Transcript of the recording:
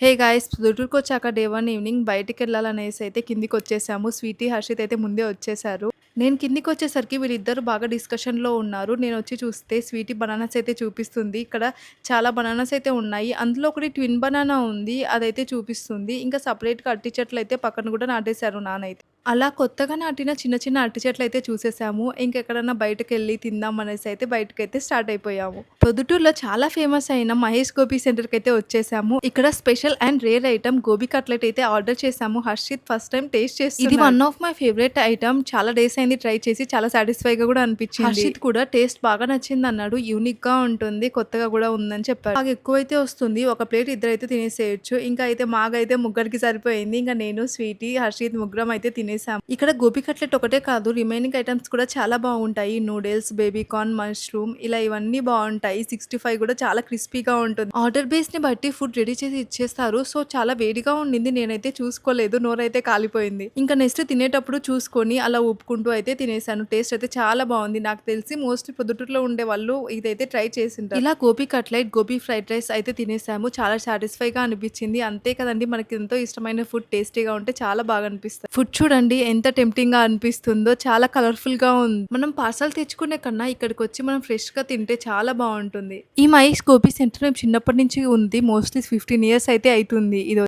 Hey guys దుర్గుకి వచ్చాక day one evening బయటికి వెళ్ళాలనేసి అయితే కిందికి వచ్చేసాము. స్వీటీ హర్షిత్ అయితే ముందే వచ్చేసారు. నేను కిందికి వచ్చేసరికి వీళ్ళిద్దరు బాగా డిస్కషన్లో ఉన్నారు. నేను వచ్చి చూస్తే స్వీటీ బనానాస్ అయితే చూపిస్తుంది. ఇక్కడ చాలా బనానాస్ అయితే ఉన్నాయి. అందులో ఒకటి ట్విన్ బనానా ఉంది. అదైతే చూపిస్తుంది. ఇంకా సపరేట్గా అట్టి చెట్లు అయితే పక్కన కూడా నాటేశారు నానైతే. అలా కొత్తగా నాటిన చిన్న చిన్న అట్టి చెట్లు అయితే చూసేసాము. ఇంకెక్కడన్నా బయటకు వెళ్ళి తిందాం అనేసి అయితే బయటకు అయితే స్టార్ట్ అయిపోయాము. పొద్దుటూరులో చాలా ఫేమస్ అయిన మహేష్ గోపి సెంటర్కి అయితే వచ్చేసాము. ఇక్కడ special and rare item gobi cutlet అయితే ఆర్డర్ చేసాము. హర్షిత్ ఫస్ట్ టైం టేస్ట్ చేసి ఇది one of my favourite item. చాలా డేస్ అయింది ట్రై చేసి చాలా సాటిస్ఫై గా కూడా అనిపించింది. హర్షిత్ కూడా టేస్ట్ బాగా నచ్చింది అన్నాడు. యూనిక్గా ఉంటుంది కొత్తగా కూడా ఉందని చెప్పారు బాగా ఎక్కువైతే వస్తుంది. ఒక ప్లేట్ ఇద్దరు అయితే తినేసేయచ్చు. ఇంకా అయితే మాగైతే ముగ్గురికి సరిపోయింది. ఇంకా నేను స్వీటీ హర్షిత్ ముగ్గురం అయితే తినేసాం ఇక్కడ గోబీ కట్లెట్ ఒకటే కాదు రిమైనింగ్ ఐటమ్స్ కూడా చాలా బాగుంటాయి. నూడిల్స్ బేబీ కార్న్ మష్రూమ్ ఇలా ఇవన్నీ బాగుంటాయి. సిక్స్టీ ఫైవ్ కూడా చాలా క్రిస్పీగా ఉంటుంది. ఆర్డర్ బేస్ని బట్టి ఫుడ్ రెడీ చేసి ఇచ్చేస్తారు. సో చాలా వేడిగా ఉండింది. నేనైతే చూసుకోలేదు. నోరైతే కాలిపోయింది. ఇంకా నెక్స్ట్ తినేటప్పుడు చూసుకొని అలా ఒప్పుకుంటూ అయితే తినేసాను. టేస్ట్ అయితే చాలా బాగుంది. నాకు తెలిసి మోస్ట్లీ పొద్దుటూరులో ఉండే వాళ్ళు ఇదైతే ట్రై చేసింటారు. ఇలా gobi cutlet gobi fried rice అయితే తినేసాము. చాలా సాటిస్ఫై గా అనిపించింది. అంతే కదండి. మనకి ఎంతో ఇష్టమైన ఫుడ్ టేస్టీగా ఉంటే చాలా బాగా అనిపిస్తుంది. ఫుడ్ చూడండి. ఎంత టెంప్టింగ్గా అనిపిస్తుందో. చాలా కలర్ఫుల్గా ఉంది. మనం పార్సల్ తెచ్చుకునే కన్నా ఇక్కడికి వచ్చి మనం ఫ్రెష్గా తింటే చాలా బాగుంటుంది. ఈ మై గోపి సెంటర్ మేము చిన్నప్పటి నుంచి ఉంది. మోస్ట్లీ ఫిఫ్టీన్ ఇయర్స్ అయితే అవుతుంది ఇది